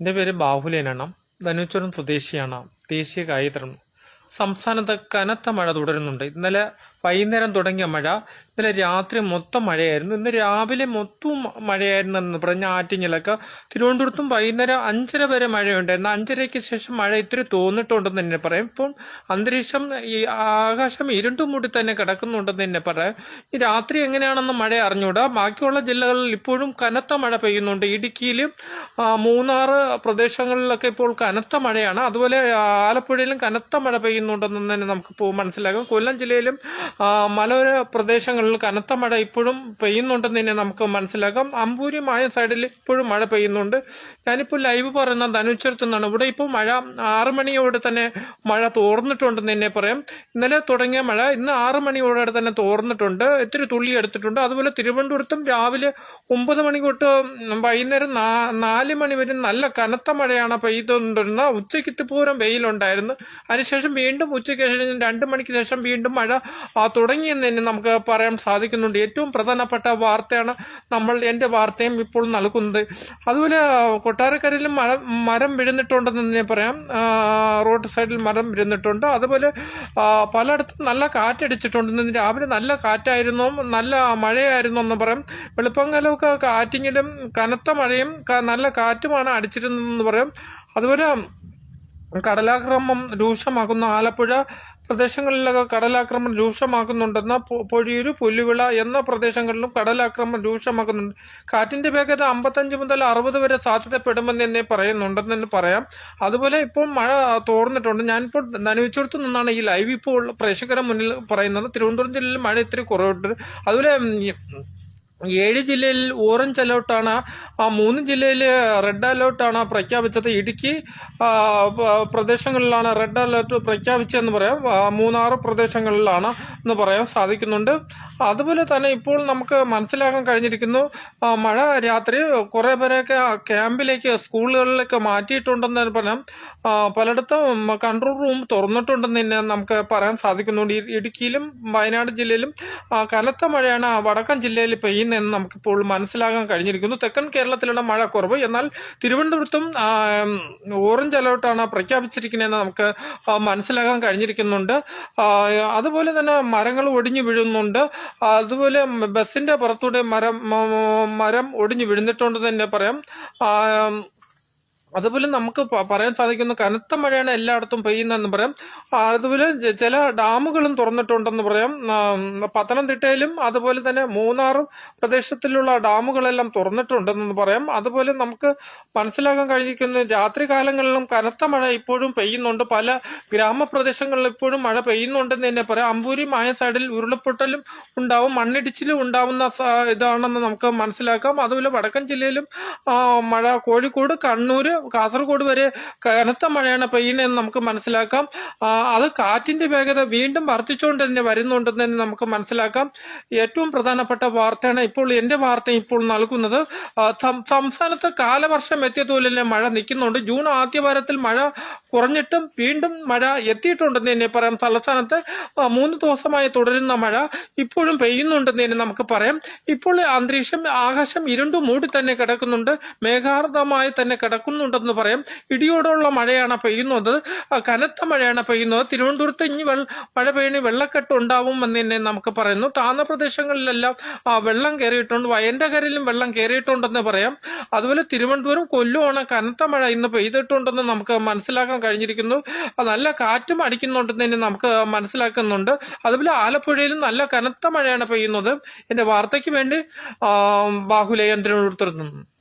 എന്റെ പേര് ബാഹുലേനാണ്. ധനുച്ചുരം സ്വദേശിയാണ്. ദേശീയ കായികതരം. സംസ്ഥാനത്ത് കനത്ത മഴ തുടരുന്നുണ്ട്. ഇന്നലെ വൈകുന്നേരം തുടങ്ങിയ മഴ. ഇന്നലെ രാത്രി മൊത്തം മഴയായിരുന്നു. ഇന്ന് രാവിലെ മൊത്തവും മഴയായിരുന്നു എന്ന് പറഞ്ഞ ആറ്റിങ്ങലൊക്കെ തിരുവനന്തപുരത്തും വൈകുന്നേരം അഞ്ചര വരെ മഴയുണ്ടായിരുന്നു. അഞ്ചരയ്ക്ക് ശേഷം മഴ ഇത്തിരി തോന്നിട്ടുണ്ടെന്ന് തന്നെ പറയാം. ഇപ്പം അന്തരീക്ഷം ഈ ആകാശം ഇരുണ്ടു മൂടി തന്നെ കിടക്കുന്നുണ്ടെന്ന് തന്നെ പറയാം. ഈ രാത്രി എങ്ങനെയാണെന്ന് മഴ അറിഞ്ഞൂടാ ബാക്കിയുള്ള ജില്ലകളിൽ ഇപ്പോഴും കനത്ത മഴ പെയ്യുന്നുണ്ട്. ഇടുക്കിയിലും മൂന്നാർ പ്രദേശങ്ങളിലൊക്കെ ഇപ്പോൾ കനത്ത മഴയാണ്. അതുപോലെ ആലപ്പുഴയിലും കനത്ത മഴ പെയ്യുന്നുണ്ടെന്ന് തന്നെ നമുക്ക് മനസ്സിലാക്കാം. കൊല്ലം ജില്ലയിലും മലയോര പ്രദേശങ്ങളിൽ കനത്ത മഴ ഇപ്പോഴും പെയ്യുന്നുണ്ടെന്ന് തന്നെ നമുക്ക് മനസ്സിലാക്കാം. അമ്പൂരിമായ സൈഡിൽ ഇപ്പോഴും മഴ പെയ്യുന്നുണ്ട്. ഞാനിപ്പോൾ ലൈവ് പറയുന്ന ധനുച്ചുരത്തു നിന്നാണ്. ഇവിടെ ഇപ്പോൾ മഴ ആറ് മണിയോടെ തന്നെ മഴ തോർന്നിട്ടുണ്ടെന്ന് തന്നെ പറയാം. ഇന്നലെ തുടങ്ങിയ മഴ ഇന്ന് ആറ് മണിയോടെ തന്നെ തോർന്നിട്ടുണ്ട്. ഇത്തിരി തുള്ളി എടുത്തിട്ടുണ്ട്. അതുപോലെ തിരുവനന്തപുരത്തും രാവിലെ ഒമ്പത് മണി തൊട്ട് വൈകുന്നേരം നാല് മണി വരെ നല്ല കനത്ത മഴയാണ് പെയ്തുകൊണ്ടിരുന്ന ഉച്ചയ്ക്ക് ഇത്തിപ്പൂരം വെയിലുണ്ടായിരുന്നു. അതിനുശേഷം വീണ്ടും ഉച്ചയ്ക്ക് ശേഷം രണ്ട് മണിക്ക് ശേഷം വീണ്ടും മഴ തുടങ്ങിയെന്ന് തന്നെ നമുക്ക് പറയാൻ സാധിക്കുന്നുണ്ട്. ഏറ്റവും പ്രധാനപ്പെട്ട വാർത്തയാണ് നമ്മൾ എന്റെ വാർത്തയും ഇപ്പോൾ നൽകുന്നത്. അതുപോലെ കൊട്ടാരക്കരയിൽ മഴ മരം വീഴുന്നിട്ടുണ്ടെന്ന് തന്നെ പറയാം. റോഡ് സൈഡിൽ മരം വീഴുന്നിട്ടുണ്ട്. അതുപോലെ പലയിടത്തും നല്ല കാറ്റടിച്ചിട്ടുണ്ട് രാവിലെ നല്ല കാറ്റായിരുന്നു. നല്ല മഴയായിരുന്നു എന്ന് പറയാം. വെളുപ്പംകാലമൊക്കെ കാറ്റിങ്ങിലും കനത്ത മഴയും നല്ല കാറ്റുമാണ് അടിച്ചിരുന്നതെന്ന് പറയാം. അതുപോലെ കടലാക്രമം രൂക്ഷമാക്കുന്ന ആലപ്പുഴ പ്രദേശങ്ങളിലൊക്കെ കടലാക്രമണം രൂക്ഷമാക്കുന്നുണ്ടെന്ന പൊ- പൊഴിയൂര് പുല്ലുവിള എന്ന പ്രദേശങ്ങളിലും കടലാക്രമണം രൂക്ഷമാക്കുന്നുണ്ട്. കാറ്റിന്റെ വേഗത അമ്പത്തഞ്ച് മുതൽ അറുപത് വരെ സാധ്യതപ്പെടുമെന്ന് തന്നെ പറയുന്നുണ്ടെന്ന് തന്നെ പറയാം. അതുപോലെ ഇപ്പോൾ മഴ തോർന്നിട്ടുണ്ട്. ഞാനിപ്പോൾ നനുവച്ചോടത്ത് നിന്നാണ് ഈ ലൈവ് ഇപ്പോൾ പ്രേക്ഷകരുടെ മുന്നിൽ പറയുന്നത്. തിരുവനന്തപുരം ജില്ലയിൽ മഴ ഇത്തിരി കുറവുണ്ട്. അതുപോലെ ഏഴ് ജില്ലയിൽ ഓറഞ്ച് അലേർട്ടാണ് ആ മൂന്ന് ജില്ലയിൽ റെഡ് അലേർട്ടാണ് പ്രഖ്യാപിച്ചത്. ഇടുക്കി പ്രദേശങ്ങളിലാണ് റെഡ് അലേർട്ട് പ്രഖ്യാപിച്ചതെന്ന് പറയാം. മൂന്നാറ് പ്രദേശങ്ങളിലാണ് എന്ന് പറയാൻ സാധിക്കുന്നുണ്ട്. അതുപോലെ തന്നെ ഇപ്പോൾ നമുക്ക് മനസ്സിലാക്കാൻ കഴിഞ്ഞിരിക്കുന്നു മഴ രാത്രി കുറേ പേരെയൊക്കെ ക്യാമ്പിലേക്ക് സ്കൂളുകളിലേക്ക് മാറ്റിയിട്ടുണ്ടെന്ന് പറയാം. പലയിടത്തും കൺട്രോൾ റൂം തുറന്നിട്ടുണ്ടെന്ന് തന്നെ നമുക്ക് പറയാൻ സാധിക്കുന്നുണ്ട്. ഇടുക്കിയിലും വയനാട് ജില്ലയിലും കനത്ത മഴയാണ്. വടക്കൻ ജില്ലയിൽ പെയ്യുന്നതെന്ന് നമുക്കിപ്പോൾ മനസ്സിലാക്കാൻ കഴിഞ്ഞിരിക്കുന്നു. തെക്കൻ കേരളത്തിലുള്ള മഴ കുറവ് എന്നാൽ തിരുവനന്തപുരത്തും ഓറഞ്ച് അലേർട്ടാണ് പ്രഖ്യാപിച്ചിരിക്കുന്നതെന്ന് നമുക്ക് മനസ്സിലാക്കാൻ കഴിഞ്ഞിരിക്കുന്നുണ്ട്. അതുപോലെ തന്നെ മരങ്ങൾ ഒടിഞ്ഞു വീഴുന്നുണ്ട്. അതുപോലെ ബസ്സിന്റെ പുറത്തൂടെ മരം മരം ഒടിഞ്ഞു വീഴുന്നിട്ടുണ്ടെന്ന് തന്നെ പറയാം. അതുപോലെ നമുക്ക് പറയാൻ സാധിക്കുന്ന കനത്ത മഴയാണ് എല്ലായിടത്തും പെയ്യുന്നതെന്ന് പറയാം. അതുപോലെ ചില ഡാമുകളും തുറന്നിട്ടുണ്ടെന്ന് പറയാം. പത്തനംതിട്ടയിലും അതുപോലെ തന്നെ മൂന്നാർ പ്രദേശത്തിലുള്ള ഡാമുകളെല്ലാം തുറന്നിട്ടുണ്ടെന്ന് പറയാം. അതുപോലെ നമുക്ക് മനസ്സിലാക്കാൻ കഴിഞ്ഞിരിക്കുന്നു രാത്രി കാലങ്ങളിലും കനത്ത മഴ ഇപ്പോഴും പെയ്യുന്നുണ്ട്. പല ഗ്രാമപ്രദേശങ്ങളിലും ഇപ്പോഴും മഴ പെയ്യുന്നുണ്ടെന്ന് തന്നെ പറയാം. അമ്പൂരി മായ സൈഡിൽ ഉരുളപ്പൊട്ടലും ഉണ്ടാവും മണ്ണിടിച്ചിലും ഉണ്ടാവുന്ന ഇതാണെന്ന് നമുക്ക് മനസ്സിലാക്കാം. അതുപോലെ വടക്കൻ ജില്ലയിലും മഴ. കോഴിക്കോട് കണ്ണൂര് കാസർഗോഡ് വരെ കനത്ത മഴയാണ് പെയ്യുന്നതെന്ന് നമുക്ക് മനസ്സിലാക്കാം. അത് കാറ്റിന്റെ വേഗത വീണ്ടും വർദ്ധിച്ചുകൊണ്ട് തന്നെ വരുന്നുണ്ടെന്ന് തന്നെ നമുക്ക് മനസ്സിലാക്കാം. ഏറ്റവും പ്രധാനപ്പെട്ട വാർത്തയാണ് ഇപ്പോൾ എന്റെ വാർത്ത ഇപ്പോൾ നൽകുന്നത്. സംസ്ഥാനത്ത് കാലവർഷം എത്തിയതുപോലെ മഴ നിൽക്കുന്നുണ്ട്. ജൂൺ ആദ്യവാരത്തിൽ മഴ കുറഞ്ഞിട്ടും വീണ്ടും മഴ എത്തിയിട്ടുണ്ടെന്ന് തന്നെ പറയാം. തലസ്ഥാനത്ത് മൂന്ന് ദിവസമായി തുടരുന്ന മഴ ഇപ്പോഴും പെയ്യുന്നുണ്ടെന്ന് തന്നെ നമുക്ക് പറയാം. ഇപ്പോൾ അന്തരീക്ഷം ആകാശം ഇരുണ്ടു മൂടി തന്നെ കിടക്കുന്നുണ്ട്. മേഘാർദ്ദമായി തന്നെ കിടക്കുന്നുണ്ടെന്ന് പറയാം. ഇടിയോടുള്ള മഴയാണ് പെയ്യുന്നത്. കനത്ത മഴയാണ് പെയ്യുന്നത്. തിരുവനന്തപുരത്ത് ഇനി മഴ പെയ്യണി വെള്ളക്കെട്ട് ഉണ്ടാവുമെന്ന് തന്നെ നമുക്ക് പറയുന്നു. താഴ്ന്ന പ്രദേശങ്ങളിലെല്ലാം വെള്ളം കയറിയിട്ടുണ്ട് വയന്റെ കരയിലും വെള്ളം കയറിയിട്ടുണ്ടെന്ന് പറയാം. അതുപോലെ തിരുവനന്തപുരം കൊല്ലുമാണ് കനത്ത മഴ ഇന്ന് പെയ്തിട്ടുണ്ടെന്ന് നമുക്ക് മനസ്സിലാക്കാൻ കഴിഞ്ഞിരിക്കുന്നു. നല്ല കാറ്റും അടിക്കുന്നുണ്ടെന്ന് തന്നെ നമുക്ക് മനസ്സിലാക്കുന്നുണ്ട്. അതുപോലെ ആലപ്പുഴയിലും നല്ല കനത്ത മഴയാണ് പെയ്യുന്നത്. എന്റെ വാർത്തയ്ക്ക് വേണ്ടി ബാഹുലേയൻ തിരുവനന്തപുരത്ത് നിന്നും